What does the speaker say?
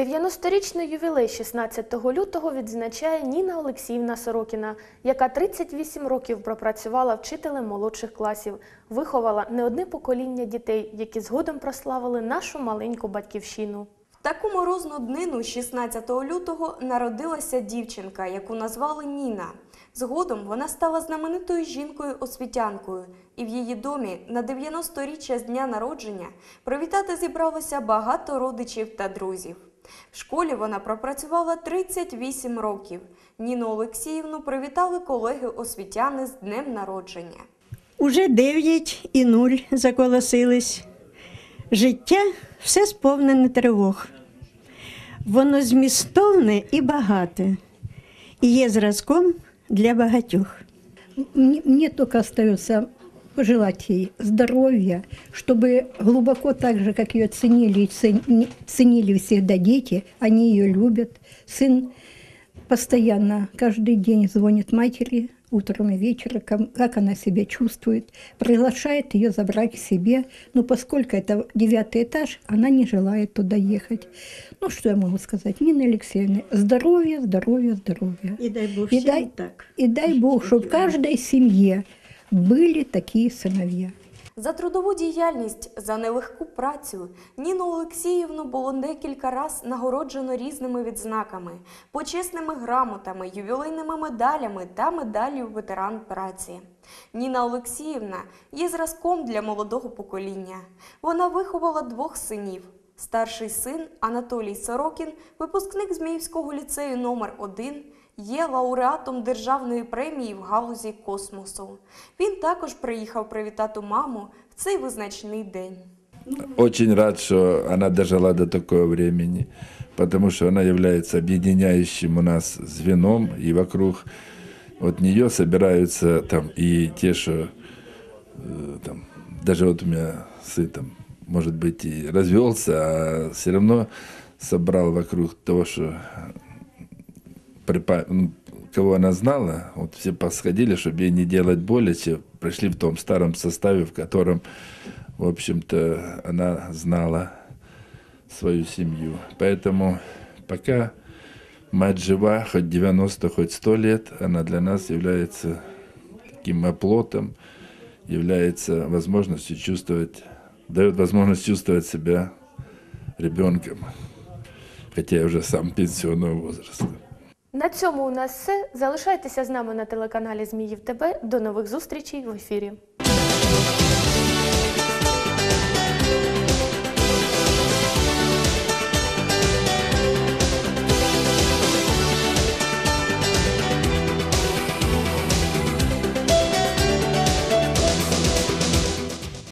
90-річний ювілей 16 лютого відзначає Ніна Олексіївна Сорокіна, яка 38 років пропрацювала вчителем молодших класів, виховала не одне покоління дітей, які згодом прославили нашу маленьку батьківщину. В таку морозну днину 16 лютого народилася дівчинка, яку назвали Ніна. Згодом вона стала знаменитою жінкою-освітянкою, і в її домі на 90-річчя з дня народження привітати зібралося багато родичів та друзів. В школі вона пропрацювала 38 років. Ніну Олексіївну привітали колеги-освітяни з днем народження. Уже дев'ять і нуль заколосились. Життя все сповнене тривог. Воно змістовне і багате, і є зразком для багатьох. Мне только остается пожелать ей здоровья, чтобы глубоко так же, как ее ценили, и цени- ценили всегда дети, они ее любят. Сын постоянно, каждый день звонит матери, утром и вечером, кам- как она себя чувствует, приглашает ее забрать к себе, но поскольку это девятый этаж, она не желает туда ехать. Ну, что я могу сказать? Нина Алексеевна, здоровья, здоровья, здоровья. І дай Бог І всім дай- так. И дай Бог, чтобы в каждой семье были такие сыновья. За трудову діяльність, за нелегку працю Ніну Олексіївну було декілька раз нагороджено різними відзнаками, почесними грамотами, ювілейними медалями та медаллю ветеран праці. Ніна Олексіївна є зразком для молодого покоління. Вона виховала двох синів. Старший син Анатолій Сорокін, випускник Зміївського ліцею номер 1 є лауреатом державної премії в галузі космосу. Він також приїхав привітати маму в цей визначний день. Очень рад, что она дожила до такого времени, потому что она является объединяющим у нас звеном, и вокруг от нее собираются там и те, что э, там, даже вот у меня сын там, может быть, и развелся, а все равно собрал вокруг того, что кого она знала, вот все посходили, чтобы ей не делать боли, все пришли в том старом составе, в котором, в общем-то, она знала свою семью. Поэтому пока мать жива, хоть 90, хоть 100 лет, она для нас является таким оплотом, является возможностью чувствовать, дает возможность чувствовать себя ребенком, хотя я уже сам пенсионного возраста. На цьому у нас все. Залишайтеся з нами на телеканалі Зміїв ТБ. До нових зустрічей в ефірі.